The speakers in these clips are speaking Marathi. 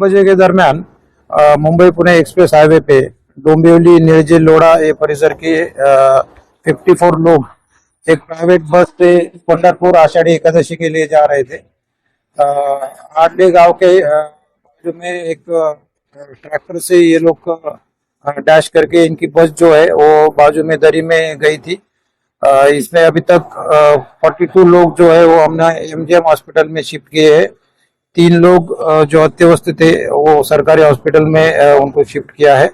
बजे के दरमियान मुंबई पुणे एक्सप्रेस हाईवे पे डोंबिवली निळजे लोड़ा ये परिसर के फिफ्टी फोर लोग एक प्राइवेट बस से पंडरपुर आषाढ़ी एकादशी के लिए जा रहे थे। आडले गाँव के बाजू में एक ट्रैक्टर से ये लोग डैश करके इनकी बस जो है, वो बाजू में दरी में गई थी। इसमें अभी तक फोर्टी टू लोग जो है, वो हमने एमजीएम हॉस्पिटल में शिफ्ट किए हैं। तीन लोग जो अत्यवस्थ थे, वो सरकारी हॉस्पिटल में उनको शिफ्ट किया है।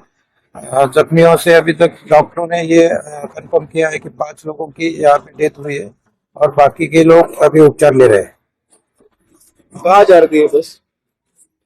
जख्मियों से अभी तक डॉक्टरों ने ये कंफर्म किया है कि पाँच लोगों की यहाँ पे डेथ हुई है और बाकी के लोग अभी उपचार ले रहे हैं। कहाँ जा रही है बस?